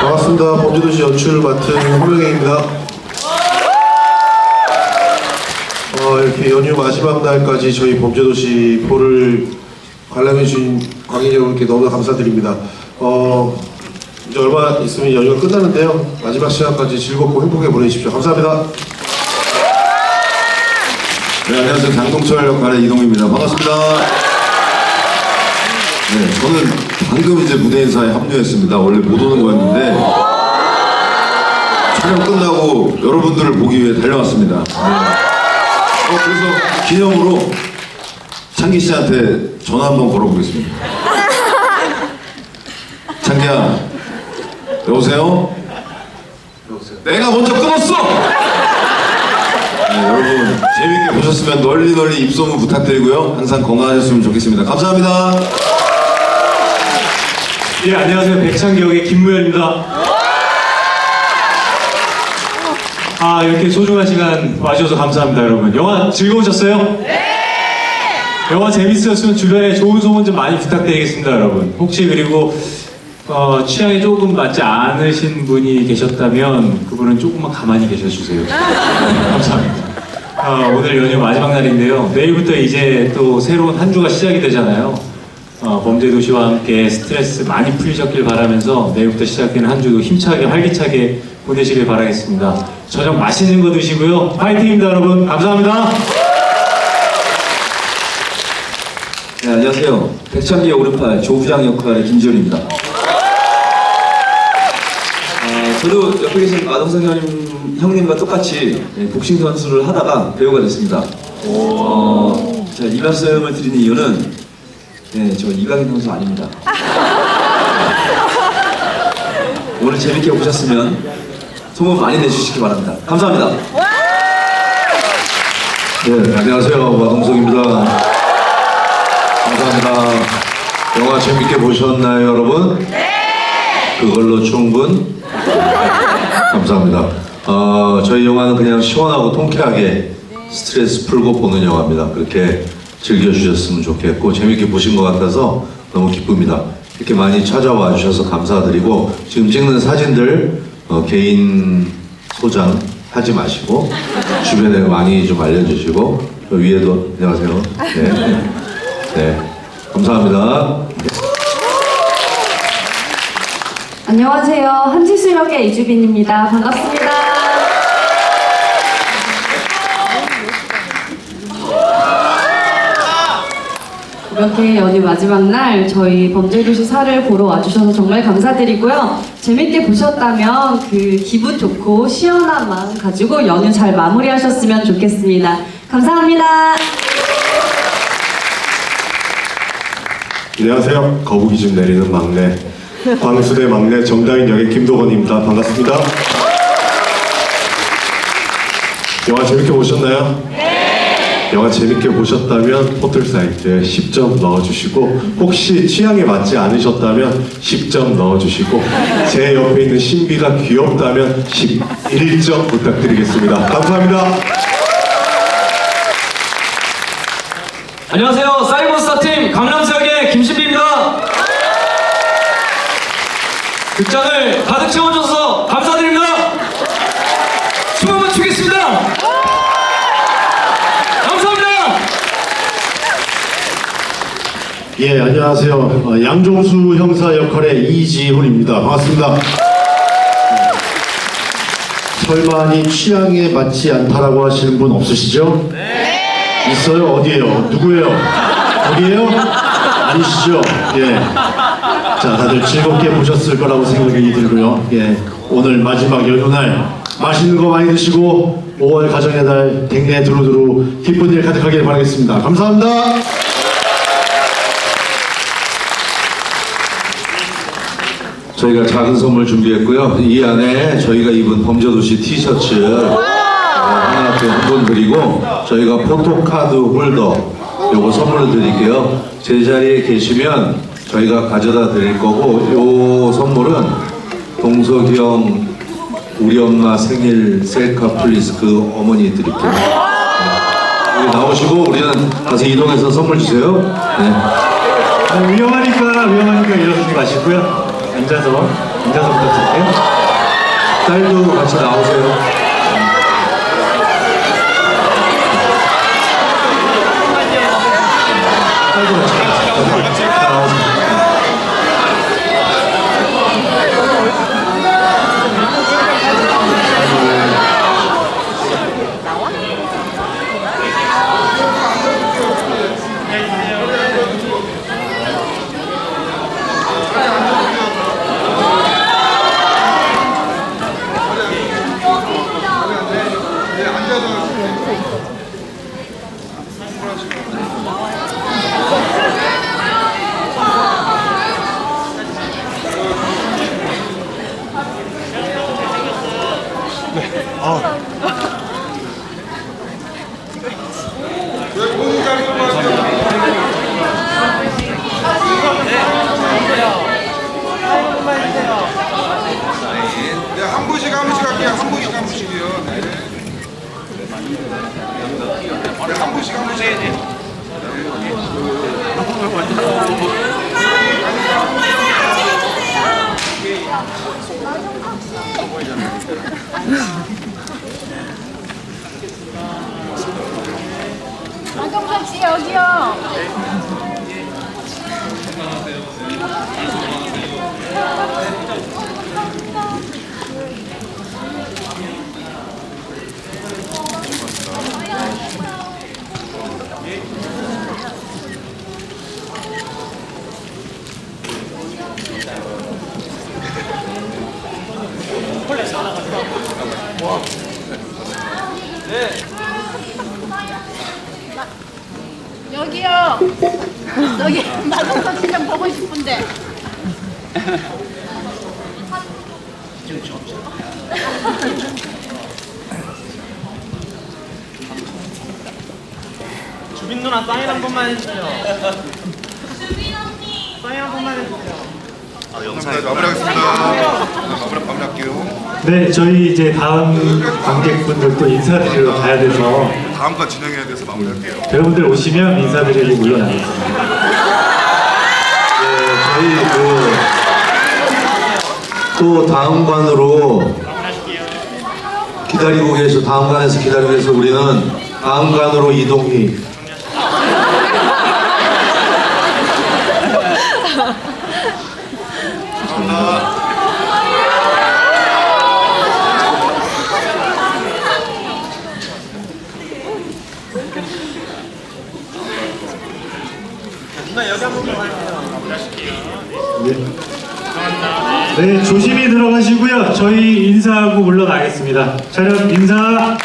반갑습니다. 범죄도시 연출 맡은 홍명혜입니다. 어, 이렇게 연휴 마지막 날까지 저희 범죄도시 포를 관람해주신 광인 여러분께 너무 감사드립니다. 어, 이제 얼마 있으면 연휴가 끝나는데요. 마지막 시간까지 즐겁고 행복하게 보내십시오. 감사합니다. 네, 안녕하세요. 장동철 역할의 이동입니다. 반갑습니다. 네, 저는 방금 이제 무대 인사에 합류했습니다. 원래 못 오는 거였는데 촬영 끝나고 여러분들을 보기 위해 달려왔습니다. 네. 어, 그래서 기념으로 창기 씨한테 전화 한번 걸어보겠습니다. 창기야, 여보세요? 내가 먼저 끊었어! 네, 여러분 재밌게 보셨으면 널리 널리 입소문 부탁드리고요. 항상 건강하셨으면 좋겠습니다. 감사합니다. 예, 안녕하세요. 백창기 역의 김무현입니다. 아, 이렇게 소중한 시간 와주셔서 감사합니다, 여러분. 영화 즐거우셨어요? 네! 영화 재밌었으면 주변에 좋은 소문 좀 많이 부탁드리겠습니다, 여러분. 혹시 그리고 어, 취향에 조금 맞지 않으신 분이 계셨다면 그분은 조금만 가만히 계셔주세요. 감사합니다. 어, 오늘 연휴 마지막 날인데요. 내일부터 이제 또 새로운 한 주가 시작이 되잖아요. 어, 범죄도시와 함께 스트레스 많이 풀리셨길 바라면서 내일부터 시작되는 한 주도 힘차게 활기차게 보내시길 바라겠습니다. 저녁 맛있는 거 드시고요. 파이팅입니다, 여러분. 감사합니다. 네, 안녕하세요. 백창기의 오른팔 조부장 역할의 김지현입니다. 아, 저도 옆에 계신 마동석 형님, 형님과 똑같이 네, 복싱 선수를 하다가 배우가 됐습니다. 어, 제가 이 말씀을 드리는 이유는 네, 저 이강인 선수 아닙니다. 오늘 재밌게 보셨으면 소문 많이 내주시기 바랍니다. 감사합니다. 네, 안녕하세요. 마동석입니다. 감사합니다. 영화 재밌게 보셨나요, 여러분? 네! 그걸로 충분? 감사합니다. 어, 저희 영화는 그냥 시원하고 통쾌하게 스트레스 풀고 보는 영화입니다. 그렇게 즐겨주셨으면 좋겠고, 재밌게 보신 것 같아서 너무 기쁩니다. 이렇게 많이 찾아와 주셔서 감사드리고, 지금 찍는 사진들, 어, 개인 소장 하지 마시고, 주변에 많이 좀 알려주시고, 저 위에도, 안녕하세요. 네. 네. 감사합니다. 안녕하세요. 한지수 역의 이주빈입니다. 반갑습니다. 이렇게 연휴 마지막 날 저희 범죄도시 사를 보러 와주셔서 정말 감사드리고요. 재밌게 보셨다면 그 기분 좋고 시원한 마음 가지고 연휴 잘 마무리하셨으면 좋겠습니다. 감사합니다. 안녕하세요. 거북이 좀 내리는 막내 광수대 막내 정다인 역의 김도건입니다. 반갑습니다. 영화 재밌게 보셨나요? 네. 영화 재밌게 보셨다면 포털 사이트에 10점 넣어주시고 혹시 취향에 맞지 않으셨다면 10점 넣어주시고 제 옆에 있는 신비가 귀엽다면 11점 부탁드리겠습니다. 감사합니다. 안녕하세요. 사이버스타 팀 강남지역의 김신비입니다. 극장을 가득 채워줘서 감사드립니다. 춤 한번 추겠습니다. 감사합니다. 예, 안녕하세요. 어, 양종수 형사 역할의 이지훈입니다. 반갑습니다. 설마니 취향에 맞지 않다라고 하시는 분 없으시죠? 네. 있어요? 어디에요? 누구예요? 거기에요? 아니시죠? 예. 자, 다들 즐겁게 보셨을 거라고 생각이 들고요. 예. 오늘 마지막 연휴날 맛있는 거 많이 드시고 5월 가정의 달 댕내 두루두루 기쁜 일 가득하길 바라겠습니다. 감사합니다. 저희가 작은 선물 준비했고요. 이 안에 저희가 입은 범죄도시 티셔츠 어, 하나 또한분 드리고 저희가 포토카드 홀더 요거 선물을 드릴게요. 제 자리에 계시면 저희가 가져다 드릴 거고 요 선물은 동석이 형 우리 엄마 생일 셀카 플리스 그 어머니 드릴게요. 네. 여기 나오시고 우리는 가서 이동해서 선물 주세요. 네. 위험하니까, 위험하니까 이러지 마시고요. 앉아서 좀 부탁드릴게요. 딸도 같이 나오세요. 딸도 같이 나오세요. 네, 한 분씩 한 분씩 할게요. 한 분씩 한 분씩이요. 네. 네, 한 분씩 한 분씩. 안동석 씨 여기요. 여기 마동석 씨좀 보고 싶은데. 주빈 누나 사인 한 번만 해주세요. 사인 한 번만 해주세요. 네, 마무리하겠습니다. 네, 마무리 마무리할게요. 네, 저희 이제 다음 관객분들도 인사드리러 가야 돼서 다음 건 진행해야 돼서 마무리할게요. 여러분들 오시면 인사드리고 물러나겠습니다. 네, 저희 그 또 다음 관으로 기다리고 계셔 다음 관에서 기다리고 계셔 우리는 다음 관으로 이동희 네, 조심히 들어가시고요. 저희 인사하고 물러나겠습니다. 촬영 인사.